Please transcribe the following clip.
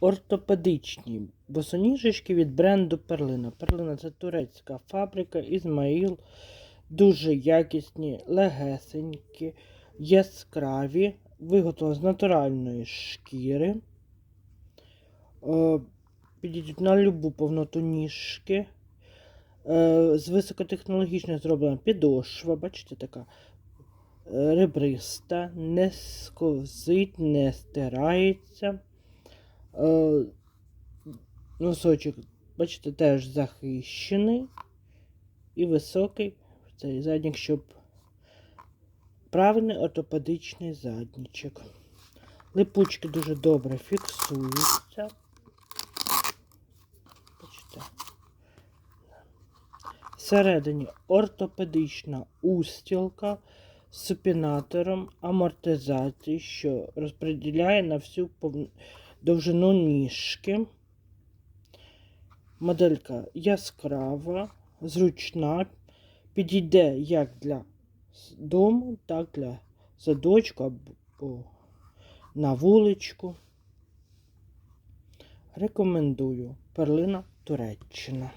ортопедичні босоніжечки від бренду Перлина. Перлина це турецька фабрика, Ізмаїл. Дуже якісні, легесенькі, яскраві, виготовлені з натуральної шкіри. Е, Підійдуть на любу повноту ніжки. Е, З високотехнологічно зроблена підошва, бачите, така е, ребриста, не сковзить, не стирається. Е, Носочок, бачите, теж захищений і високий цей заднік, щоб правильний ортопедичний заднічок. Липучки дуже добре фіксуються. Бачите. Всередині ортопедична устілка з супінатором амортизації, що розподіляє на всю пов- довжину ніжки. Моделька яскрава, зручна, підійде як для дому, так для садочку або на вуличку. Рекомендую. Перлина Туреччина.